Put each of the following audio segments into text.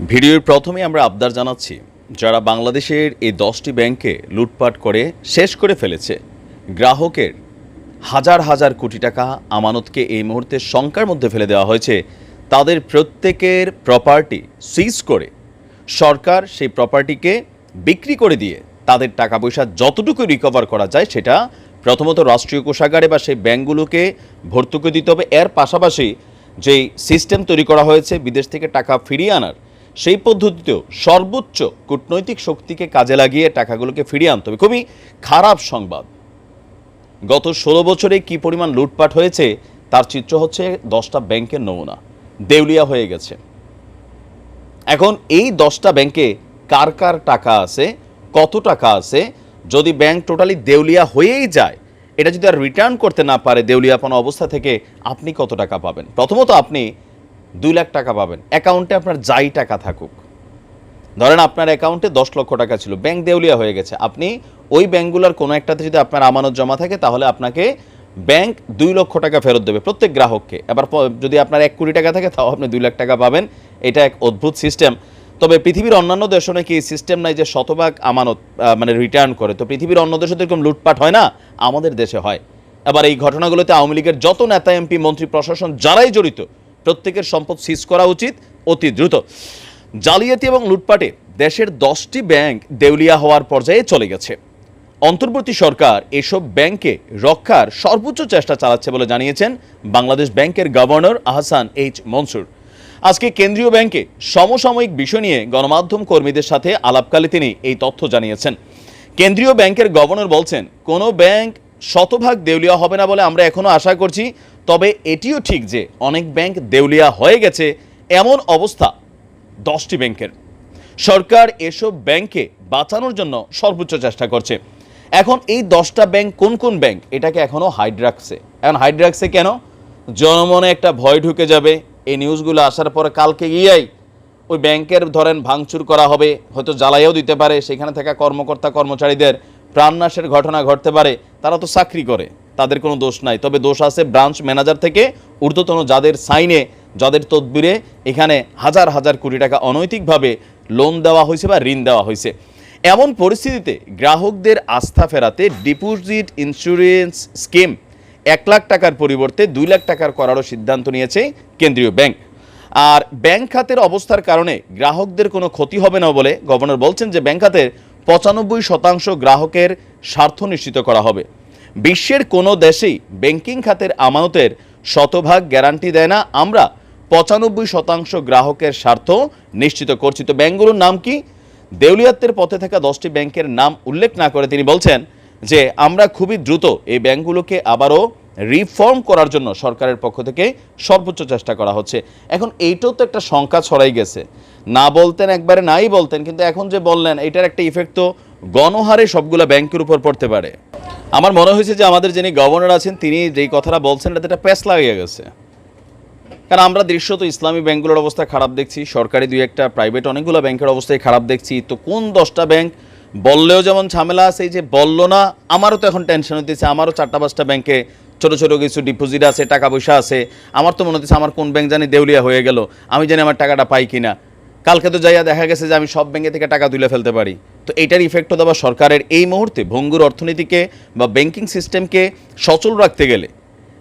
ভিডিওর প্রথমে আমরা আবদার জানাচ্ছি, যারা বাংলাদেশের এই দশটি ব্যাংকে লুটপাট করে শেষ করে ফেলেছে, গ্রাহকের হাজার হাজার কোটি টাকা আমানতকে এই মুহূর্তে শঙ্কার মধ্যে ফেলে দেওয়া হয়েছে। তাদের প্রত্যেকের প্রপার্টি সিজ করে সরকার সেই প্রপার্টিকে বিক্রি করে দিয়ে তাদের টাকা পয়সা যতটুকু রিকভার করা যায় সেটা প্রথমত রাষ্ট্রীয় কোষাগারে বা সেই ব্যাংকগুলোকে ভর্তুকি দিতে হবে। এর পাশাপাশি যেই সিস্টেম তৈরি করা হয়েছে, বিদেশ থেকে টাকা ফিরিয়ে আনার সেই পদ্ধতিতেও সর্বোচ্চ কূটনৈতিক শক্তিকে কাজে লাগিয়ে টাকাগুলোকে ফিরিয়ে আনতে হবে। খুবই খারাপ সংবাদ। গত ষোলো বছরে কি পরিমাণ লুটপাট হয়েছে, তার চিত্র হচ্ছে দশটা ব্যাংকের নমুনা। দেউলিয়া হয়ে গেছে। এখন এই দশটা ব্যাংকে কার কার টাকা আছে, কত টাকা আছে, যদি ব্যাংক টোটালি দেউলিয়া হয়েই যায়, এটা যদি আর রিটার্ন করতে না পারে দেউলিয়াপনা অবস্থা থেকে, আপনি কত টাকা পাবেন? প্রথমত আপনি দুই লাখ টাকা পাবেন। অ্যাকাউন্টে আপনার যাই টাকা থাকুক। ধরেন আপনার অ্যাকাউন্টে দশ লক্ষ টাকা ছিল, ব্যাংক দেউলিয়া হয়ে গেছে। আপনি ওই ব্যাংকগুলোর কোনো একটাতে যদি আপনার আমানত জমা থাকে, তাহলে আপনাকে ব্যাংক দুই লক্ষ টাকা ফেরত দেবে প্রত্যেক গ্রাহককে। এবার যদি আপনার এক কোটি টাকা থাকে, তাও আপনি দুই লাখ টাকা পাবেন। এটা এক অদ্ভুত সিস্টেম তবে পৃথিবীর অন্যান্য দেশও নাকি এই সিস্টেম নাই যে শতভাগ আমানত মানে রিটার্ন করে। তো পৃথিবীর অন্য দেশে তো এরকম লুটপাট হয় না? আমাদের দেশে হয়। এবার এই ঘটনাগুলোতে আওয়ামী লীগের যত নেতা, এমপি, মন্ত্রী, প্রশাসন, যারাই জড়িত প্রত্যেকের সম্পদ সিজ করা উচিত অতি দ্রুত। জালিয়াতি এবং লুটপাটে দেশের দশটি ব্যাংক দেউলিয়া হওয়ার পর্যায়ে চলে গেছে। অন্তর্বর্তী সরকার এসব ব্যাংকে রক্ষার সর্বোচ্চ চেষ্টা চালাচ্ছে বলে জানিয়েছেন বাংলাদেশ ব্যাংকের গভর্নর আহসান এইচ মনসুর। আজকে কেন্দ্রীয় ব্যাংকে সমসাময়িক বিষয় নিয়ে গণমাধ্যম কর্মীদের সাথে আলাপকালে তিনি এই তথ্য জানিয়েছেন। কেন্দ্রীয় ব্যাংকের গভর্নর বলছেন, কোনো ব্যাংক শতভাগ দেউলিয়া হবে না বলে আমরা এখনও আশা করছি তবে এটিও ঠিক যে অনেক ব্যাংক দেউলিয়া হয়ে গেছে, এমন অবস্থা দশটি ব্যাংকের। সরকার এসব ব্যাংকে বাঁচানোর জন্য সর্বোচ্চ চেষ্টা করছে। এখন এই দশটা ব্যাংক কোন কোন ব্যাংক, এটাকে এখনও হাইড রাখছে এখন হাইড রাখছে কেন? জনমনে একটা ভয় ঢুকে যাবে, এই নিউজগুলো আসার পরে কালকে গিয়েই ওই ব্যাংকের ধরেন ভাঙচুর করা হবে, হয়তো জ্বালাইও দিতে পারে, সেখানে থাকা কর্মকর্তা কর্মচারীদের প্রাণনাশের ঘটনা ঘটতে পারে, তারা তো চাকরি করে। তাদের কোনো দোষ নাই। তবে দোষ আছে ব্রাঞ্চ ম্যানেজার থেকে ঊর্ধ্বতন যাদের সাইনে যাদের তদবিরে এখানে হাজার হাজার কোটি টাকা অনৈতিকভাবে লোন দেওয়া হয়েছে বা ঋণ দেওয়া হয়েছে। এমন পরিস্থিতিতে গ্রাহকদের আস্থা ফেরাতে ডিপোজিট ইন্স্যুরেন্স স্কিম এক লাখ টাকার পরিবর্তে দুই লাখ টাকার করারও সিদ্ধান্ত নিয়েছে কেন্দ্রীয় ব্যাংক আর ব্যাংক খাতের অবস্থার কারণে গ্রাহকদের কোনো ক্ষতি হবে না বলে গভর্নর বলছেন যে ব্যাংক খাতের পঁচানব্বই শতাংশ গ্রাহকের স্বার্থ নিশ্চিত করা হবে। বিশ্বের কোনো দেশেই ব্যাংকিং খাতের আমানতের শতভাগ গ্যারান্টি দেয় না। আমরা পঁচানব্বই শতাংশ গ্রাহকের স্বার্থ নিশ্চিত করছি। তো ব্যাংকগুলোর নাম কি? দেউলিয়াত্বের পথে থাকা দশটি ব্যাংকের নাম উল্লেখ না করে তিনি বলছেন যে, আমরা খুবই দ্রুত এই ব্যাংকগুলোকে আবারও রিফর্ম করার জন্য সরকারের পক্ষ থেকে সর্বোচ্চ চেষ্টা করা হচ্ছে। এখন এইটাও তো একটা সংখ্যা ছড়াই গেছে। না বলতেন একবারে নাই বলতেন, কিন্তু এখন যে বললেন, এটার একটা ইফেক্ট তো গণহারে সবগুলো ব্যাংকের উপর পড়তে পারে। আমার মনে হয়েছে যে আমাদের যিনি গভর্নর আছেন, তিনি যেই কথাটা বলছেন তাতে একটা প্যাস লাগিয়ে গেছে। কারণ আমরা দৃশ্যত ইসলামী ব্যাংকগুলোর অবস্থা খারাপ দেখছি, সরকারি দুই একটা, প্রাইভেট অনেকগুলো ব্যাংকের অবস্থায় খারাপ দেখছি। তো কোন দশটা ব্যাংক বললেও যেমন ঝামেলা আছে যে বলল না, আমারও তো এখন টেনশন হতেছে আমারও চারটা পাঁচটা ব্যাংকে ছোটো ছোটো কিছু ডিপোজিট আছে, টাকা পয়সা আছে। আমার তো মনে হচ্ছে আমার কোন ব্যাংক জানি দেউলিয়া হয়ে গেল। আমি জানি আমার টাকাটা পাই কিনা। কালকে তো যাইয়া দেখা গেছে যে আমি সব ব্যাংকে থেকে টাকা তুলে ফেলতে পারি। তো এটার ইফেক্ট তো দেওয়া সরকারের এই মুহূর্তে ভঙ্গুর অর্থনীতিকে বা ব্যাংকিং সিস্টেমকে সচল রাখতে গেলে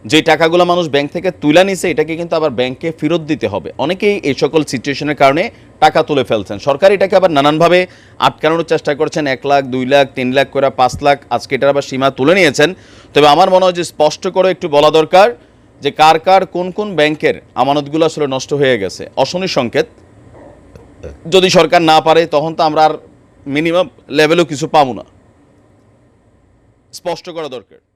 যে টাকাগুলো মানুষ ব্যাংক থেকে তুলে নিছে, এটাকে কিন্তু আবার ব্যাংকে ফেরত দিতে হবে। অনেকেই এই সকল সিচুয়েশনের কারণে টাকা তুলে ফেলছেন। সরকার এটাকে আবার নানানভাবে আটকানোর চেষ্টা করছেন। এক লাখ, দুই লাখ, তিন লাখ করে পাঁচ লাখ আজকে এটার আবার সীমা তুলে নিয়েছেন। তবে আমার মনে হয় যে স্পষ্ট করে একটু বলা দরকার যে কার কার কোন কোন ব্যাংকের আমানতগুলো আসলে নষ্ট হয়ে গেছে। অশনি সংকেত যদি সরকার না পারে, তখন তো আমরা আর মিনিমাম লেভেলেও কিছু পাবো না। স্পষ্ট করা দরকার।